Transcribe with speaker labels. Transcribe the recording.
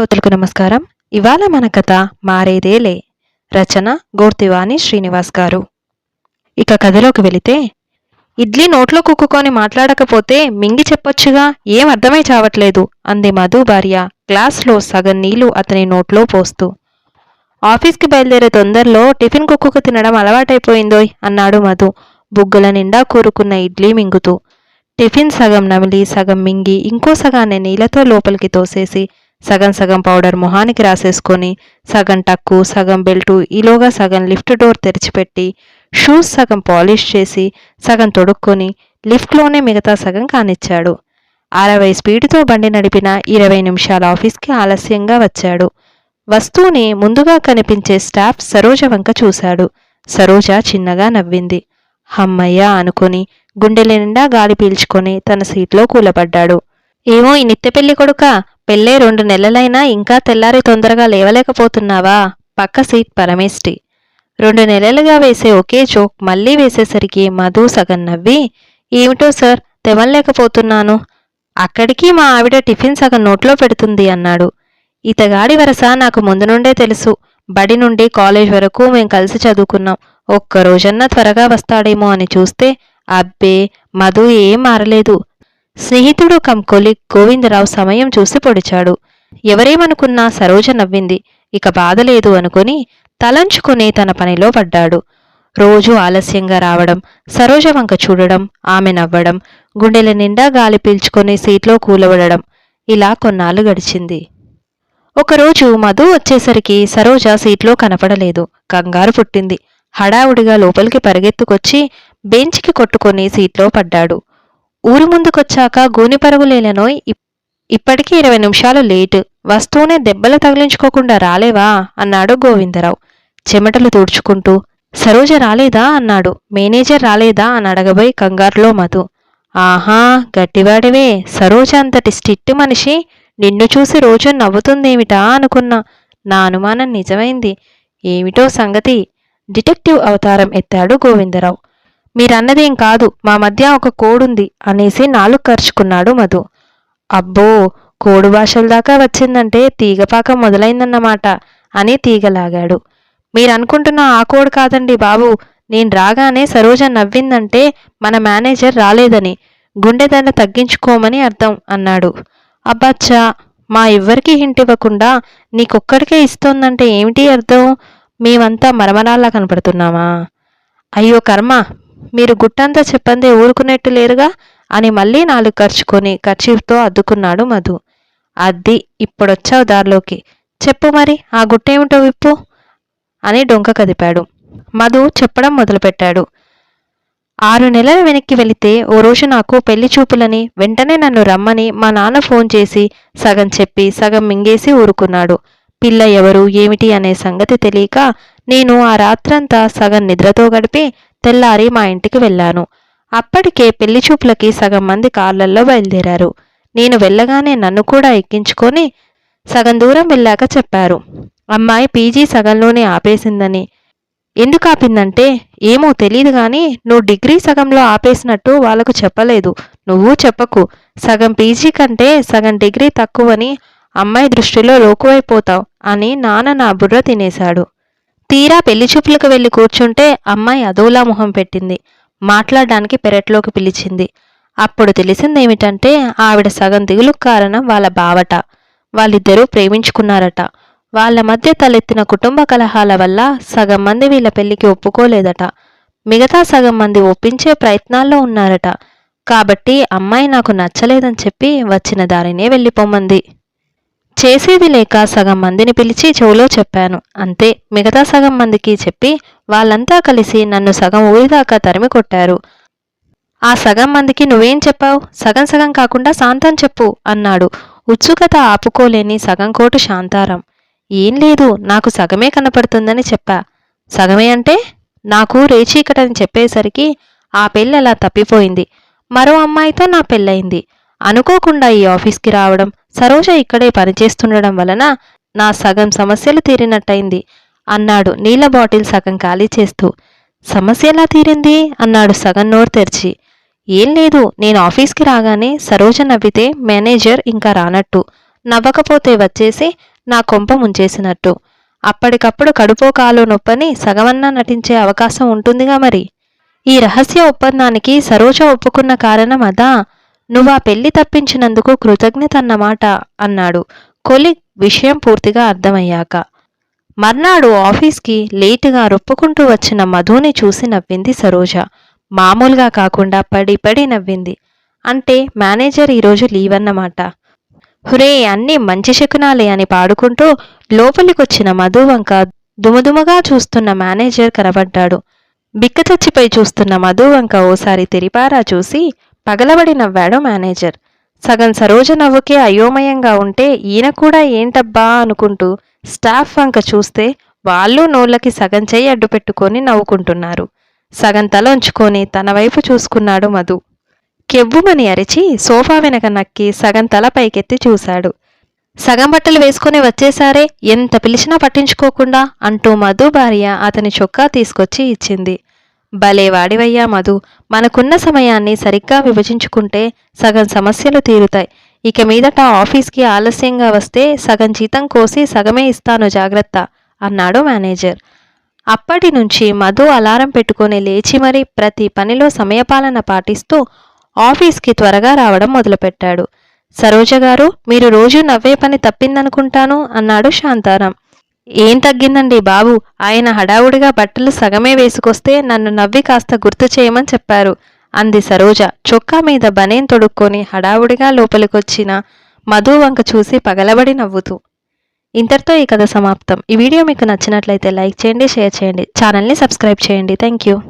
Speaker 1: శ్రోతలకు నమస్కారం. ఇవాళ మన కథ మారేదేలే. రచన గోర్తివాణి శ్రీనివాస్ గారు. ఇక కథలోకి వెళితే ఇడ్లీ నోట్లో కుక్కుకొని మాట్లాడకపోతే మింగి చెప్పొచ్చుగా ఏం అర్థమై చావట్లేదు అంది మధు భార్య గ్లాస్లో సగం నీళ్ళు అతని నోట్లో పోస్తూ. ఆఫీస్కి బయలుదేరే తొందరలో టిఫిన్ కుక్కుకు తినడం అలవాటైపోయిందోయ్ అన్నాడు మధు బుగ్గల నిండా కూరుకున్న ఇడ్లీ మింగుతూ. టిఫిన్ సగం నమిలి సగం మింగి ఇంకో సగాన్ని నీళ్ళతో లోపలికి తోసేసి సగం సగం పౌడర్ మొహానికి రాసేసుకొని సగం టక్కు సగం బెల్టు ఈలోగా సగం లిఫ్ట్ డోర్ తెరిచిపెట్టి షూస్ సగం పాలిష్ చేసి సగం తొడుక్కొని లిఫ్ట్లోనే మిగతా సగం కానిచ్చాడు. అరవై స్పీడ్తో బండి నడిపిన ఇరవై నిమిషాల ఆఫీస్కి ఆలస్యంగా వచ్చాడు. వస్తూనే ముందుగా కనిపించే స్టాఫ్ సరోజ వంక చూశాడు. సరోజ చిన్నగా నవ్వింది. హమ్మయ్య అనుకుని గుండెల నిండా గాలి పీల్చుకొని తన సీట్లో కూలబడ్డాడు. ఏమో ఈ నిత్య పెళ్ళి కొడుక పెళ్ళే రెండు నెలలైనా ఇంకా తెల్లారి తొందరగా లేవలేకపోతున్నావా? పక్క సీట్ పరమేష్టి. రెండు నెలలుగా వేసే ఒకే జోక్ మళ్ళీ వేసేసరికి మధు సగం నవ్వి ఏమిటో సార్ తెవలేకపోతున్నాను అక్కడికి మా ఆవిడ టిఫిన్ సగం నోట్లో పెడుతుంది అన్నాడు. ఇతగాడి వరస నాకు ముందు నుండే తెలుసు. బడి నుండి కాలేజ్ వరకు మేం కలిసి చదువుకున్నాం. ఒక్క రోజన్నా త్వరగా వస్తాడేమో అని చూస్తే అబ్బే మధు ఏం మారలేదు. స్నేహితుడు కమ్ కొలిగ్ గోవిందరావు సమయం చూసి పొడిచాడు. ఎవరేమనుకున్నా సరోజ నవ్వింది. ఇక బాధలేదు అనుకుని తలంచుకుని తన పనిలో పడ్డాడు. రోజు ఆలస్యంగా రావడం సరోజ వంక చూడడం ఆమె నవ్వడం గుండెల నిండా గాలి పీల్చుకొని సీట్లో కూలబడడం ఇలా కొన్నాళ్ళు గడిచింది. ఒకరోజు మధు వచ్చేసరికి సరోజ సీట్లో కనపడలేదు. కంగారు పుట్టింది. హడావుడిగా లోపలికి పరిగెత్తుకొచ్చి బెంచ్కి కొట్టుకొని సీట్లో పడ్డాడు. ఊరి ముందుకొచ్చాక గూని ఇప్- ఇప్పటికీ ఇరవై నిమిషాలు లేటు. వస్తూనే దెబ్బలు తగిలించుకోకుండా రాలేవా? అన్నాడు గోవిందరావు. చెమటలు తుడుచుకుంటూ. సరోజ రాలేదా? అన్నాడు. మేనేజర్ రాలేదా? అని అడగబోయి కంగారులో మధు. ఆహా గట్టివాడివే. సరోజ అంతటి స్టిట్టు మనిషి. నిన్ను చూసి రోజు నవ్వుతుందేమిటా? అనుకున్నా. నా అనుమానం నిజమైంది. ఏమిటో సంగతి? డిటెక్టివ్ అవతారం ఎత్తాడు గోవిందరావు. మీరన్నదేం కాదు మా మధ్య ఒక కోడుంది అనేసి నాలుగు ఖర్చుకున్నాడు మధు. అబ్బో కోడు భాషల దాకా వచ్చిందంటే తీగపాక మొదలైందన్నమాట అని తీగలాగాడు. మీరనుకుంటున్న ఆ కోడు కాదండి బాబు నేను రాగానే సరోజ నవ్విందంటే మన మేనేజర్ రాలేదని గుండెదన్న తగ్గించుకోమని అర్థం అన్నాడు. అబ్బచ్చా మా ఎవ్వరికీ హింట్ ఇవ్వకుండా నీకొక్కడికే ఇస్తోందంటే ఏమిటి అర్థం? మేమంతా మరమరాల్లా కనపడుతున్నామా? అయ్యో కర్మ మీరు గుట్టంతా చెప్పందే ఊరుకునేట్టు లేరుగా? అని మళ్ళీ నాలుగు ఖర్చుకొని ఖర్చీఫ్తో అద్దుకున్నాడు మధు. అద్ది ఇప్పుడొచ్చావు దారిలోకి. చెప్పు మరి ఆ గుట్టేమిటో విప్పు? అని డొంక కదిపాడు. మధు చెప్పడం మొదలుపెట్టాడు. ఆరు నెలల వెనక్కి వెళితే ఓ రోజు నాకు పెళ్ళి చూపులని వెంటనే నన్ను రమ్మని మా నాన్న ఫోన్ చేసి సగం చెప్పి సగం మింగేసి ఊరుకున్నాడు. పిల్ల ఎవరు ఏమిటి అనే సంగతి తెలియక నేను ఆ రాత్రంతా సగం నిద్రతో గడిపి తెల్లారి మా ఇంటికి వెళ్ళాను. అప్పటికే పెళ్ళి చూపులకి సగం మంది కార్లల్లో బయలుదేరారు. నేను వెళ్ళగానే నన్ను కూడా ఎక్కించుకొని సగం దూరం వెళ్ళాక చెప్పారు. అమ్మాయి పీజీ సగంలోనే ఆపేసిందని. ఎందుకు ఆపిందంటే ఏమో తెలియదు గాని నువ్వు డిగ్రీ సగంలో ఆపేసినట్టు వాళ్ళకు చెప్పలేదు. నువ్వు చెప్పకు. సగం పీజీ కంటే సగం డిగ్రీ తక్కువని అమ్మాయి దృష్టిలో లోకువైపోతావు అని నాన్న నా బుర్ర తినేశాడు. తీరా పెళ్ళి చూపులకు వెళ్ళి కూర్చుంటే అమ్మాయి అదోలా మొహం పెట్టింది. మాట్లాడడానికి పెరట్లోకి పిలిచింది. అప్పుడు తెలిసిందేమిటంటే ఆవిడ సగం దిగులు కారణం వాళ్ళ బావట. వాళ్ళిద్దరూ ప్రేమించుకున్నారట. వాళ్ళ మధ్య తలెత్తిన కుటుంబ కలహాల వల్ల సగం మంది వీళ్ళ పెళ్ళికి ఒప్పుకోలేదట. మిగతా సగం మంది ఒప్పించే ప్రయత్నాల్లో ఉన్నారట. కాబట్టి అమ్మాయి నాకు నచ్చలేదని చెప్పి వచ్చిన దారినే వెళ్ళిపోమంది. చేసేది లేక సగం మందిని పిలిచి చెవులో చెప్పాను. అంతే మిగతా సగం మందికి చెప్పి వాళ్ళంతా కలిసి నన్ను సగం ఊరిదాకా తరిమి కొట్టారు. ఆ సగం మందికి నువ్వేం చెప్పావు? సగం సగం కాకుండా శాంతం చెప్పు అన్నాడు. ఉత్సుకత ఆపుకోలేని సగం కోటు శాంతారం. ఏం లేదు నాకు సగమే కనపడుతుందని చెప్పా. సగమే అంటే? నాకు రేచీకటని చెప్పేసరికి ఆ పెళ్ళి అలా తప్పిపోయింది. మరో అమ్మాయితో నా పెళ్ళయింది. అనుకోకుండా ఈ ఆఫీస్కి రావడం సరోజ ఇక్కడే పనిచేస్తుండడం వలన నా సగం సమస్యలు తీరినట్టయింది అన్నాడు నీళ్ళ బాటిల్ సగం ఖాళీ చేస్తూ. సమస్యలా తీరింది? అన్నాడు సగం నోరు తెరిచి. ఏం లేదు నేను ఆఫీస్కి రాగానే సరోజ నవ్వితే మేనేజర్ ఇంకా రానట్టు. నవ్వకపోతే వచ్చేసి నా కొంప ముంచేసినట్టు. అప్పటికప్పుడు కడుపో కాలో నొప్పని సగమన్నా నటించే అవకాశం ఉంటుందిగా మరి. ఈ రహస్య ఒప్పందానికి సరోజ ఒప్పుకున్న కారణం అదా? నువ్వా పెళ్ళి తప్పించినందుకు కృతజ్ఞత అన్నమాట అన్నాడు. కొలిగ్ విషయం పూర్తిగా అర్థమయ్యాక. మర్నాడు ఆఫీస్కి లేటుగా రొప్పుకుంటూ వచ్చిన మధుని చూసి నవ్వింది సరోజ. మామూలుగా కాకుండా పడి పడి నవ్వింది. అంటే మేనేజర్ ఈరోజు లీవ్ అన్నమాట హురే అన్నీ మంచి శకునాలే అని పాడుకుంటూ లోపలికొచ్చిన మధు వంక దుమదుమగా చూస్తున్న మేనేజర్ కనబడ్డాడు. బిక్కచచ్చిపై చూస్తున్న మధు వంక ఓసారి తెరిపారా చూసి పగలబడి నవ్వాడు మేనేజర్. సగం సరోజ నవ్వుకే అయోమయంగా ఉంటే ఈయన కూడా ఏంటబ్బా అనుకుంటూ స్టాఫ్ వంక చూస్తే వాళ్ళు నోళ్ళకి సగం చేయి అడ్డు పెట్టుకొని నవ్వుకుంటున్నారు. సగం తల ఉంచుకొని తన వైపు చూసుకున్నాడు మధు. కెవ్వుమని అరిచి సోఫా వెనక నక్కి సగం తల పైకెత్తి చూశాడు. సగం బట్టలు వేసుకుని వచ్చేసారే ఎంత పిలిచినా పట్టించుకోకుండా అంటూ మధు భార్య అతని చొక్కా తీసుకొచ్చి ఇచ్చింది. భలే వాడివయ్యా మధు. మనకున్న సమయాన్ని సరిగ్గా విభజించుకుంటే సగం సమస్యలు తీరుతాయి. ఇక మీదట ఆఫీస్కి ఆలస్యంగా వస్తే సగం జీతం కోసి సగమే ఇస్తాను జాగ్రత్త అన్నాడు మేనేజర్. అప్పటి నుంచి మధు అలారం పెట్టుకొని లేచి మరీ ప్రతి పనిలో సమయపాలన పాటిస్తూ ఆఫీస్కి త్వరగా రావడం మొదలుపెట్టాడు. సరోజ గారు మీరు రోజు నవ్వే పని తప్పిందనుకుంటాను అన్నాడు శాంతారాం. ఏం తగ్గిందండి బాబు? ఆయన హడావుడిగా బట్టలు సగమే వేసుకొస్తే నన్ను నవ్వి కాస్త గుర్తు చేయమని చెప్పారు. అంది సరోజ. చొక్కా మీద బనేం తొడుక్కొని హడావుడిగా లోపలికొచ్చిన మధు వంక చూసి పగలబడి నవ్వుతూ. ఇంతటితో ఈ కథ సమాప్తం. ఈ వీడియో మీకు నచ్చినట్లయితే లైక్ చేయండి షేర్ చేయండి. ఛానల్ని సబ్స్క్రైబ్ చేయండి. Thank you.